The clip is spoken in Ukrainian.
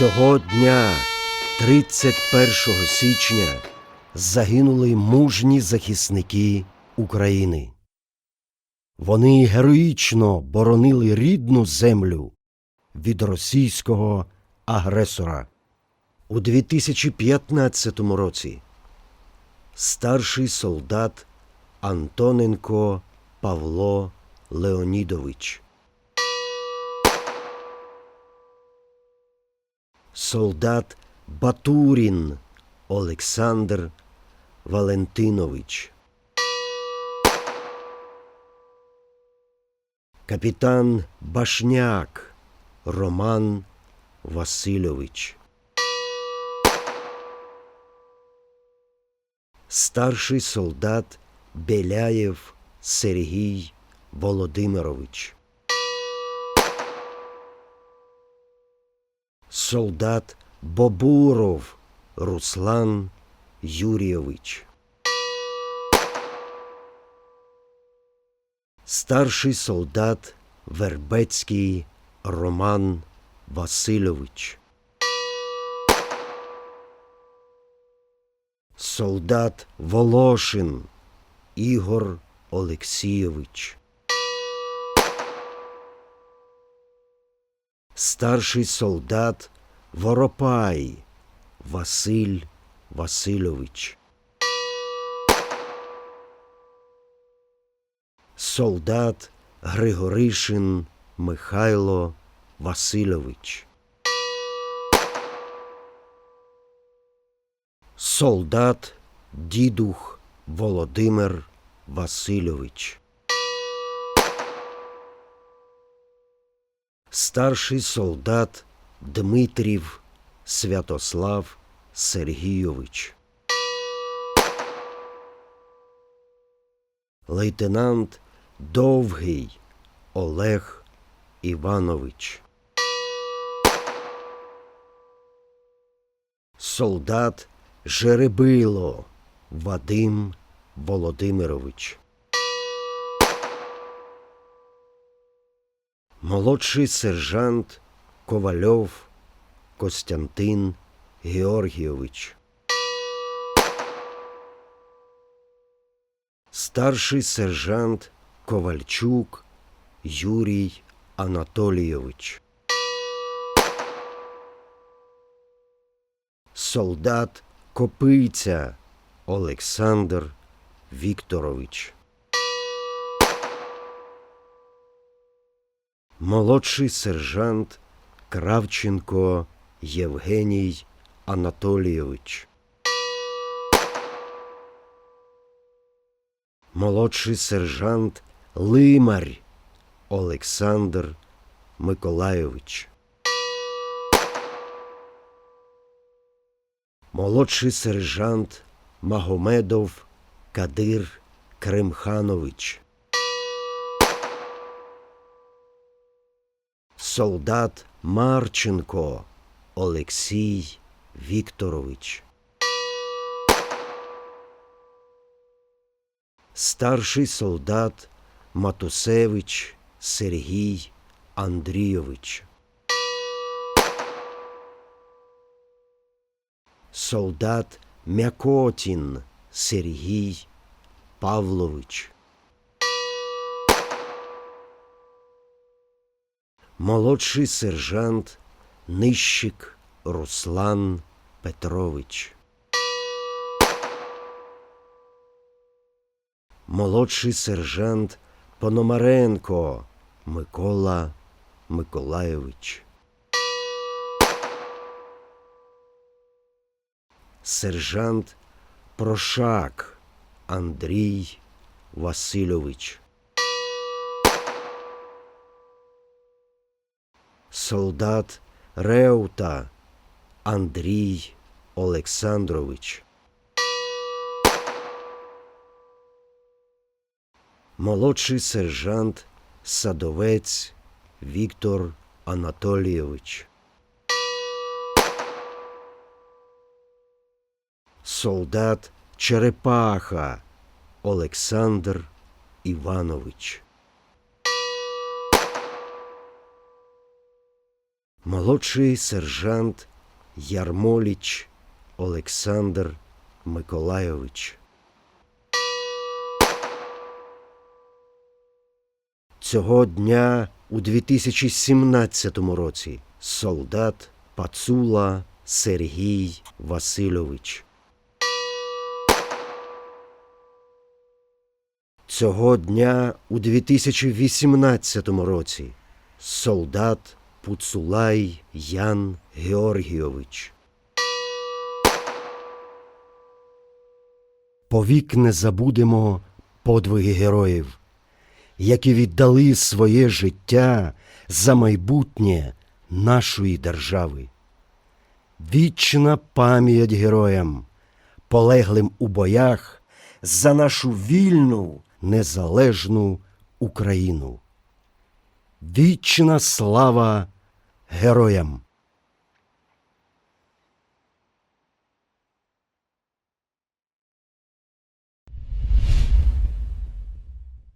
Цього дня, 31 січня, загинули мужні захисники України. Вони героїчно боронили рідну землю від російського агресора. У 2015 році старший солдат Антоненко Павло Леонідович. Солдат Батурін Олександр Валентинович. Капітан Башняк Роман Васильович. Старший солдат Беляєв Сергій Володимирович. Солдат Бобуров Руслан Юрійович. Старший солдат Вербецький Роман Васильович. Солдат Волошин Ігор Олексійович. Старший солдат Воропай Василь Васильович. Солдат Григоришин Михайло Васильович. Солдат Дідух Володимир Васильович. Старший солдат Дмитрів Святослав Сергійович. Лейтенант Довгий Олег Іванович. Солдат Жеребило Вадим Володимирович. Молодший сержант Ковальов Костянтин Георгійович. Старший сержант Ковальчук Юрій Анатолійович. Солдат Копиця Олександр Вікторович. Молодший сержант Кравченко Євгеній Анатолійович. Молодший сержант Лимарь Олександр Миколайович. Молодший сержант Магомедов Кадир Кремханович. Солдат Марченко Олексій Вікторович. Старший солдат Матусевич Сергій Андрійович. Солдат Мякотін Сергій Павлович. Молодший сержант Нищик Руслан Петрович. Молодший сержант Пономаренко Микола Миколайович. Сержант Прошак Андрій Васильович. Солдат Реута Андрій Олександрович. Молодший сержант Садовець Віктор Анатолійович. Солдат Черепаха Олександр Іванович. Молодший сержант Ярмоліч Олександр Миколайович. Цього дня у 2017 році солдат Пацула Сергій Васильович. Цього дня у 2018 році солдат Пуцулай Ян Георгійович. Повік не забудемо подвиги героїв, які віддали своє життя за майбутнє нашої держави. Вічна пам'ять героям, полеглим у боях за нашу вільну незалежну Україну. Вічна слава героям!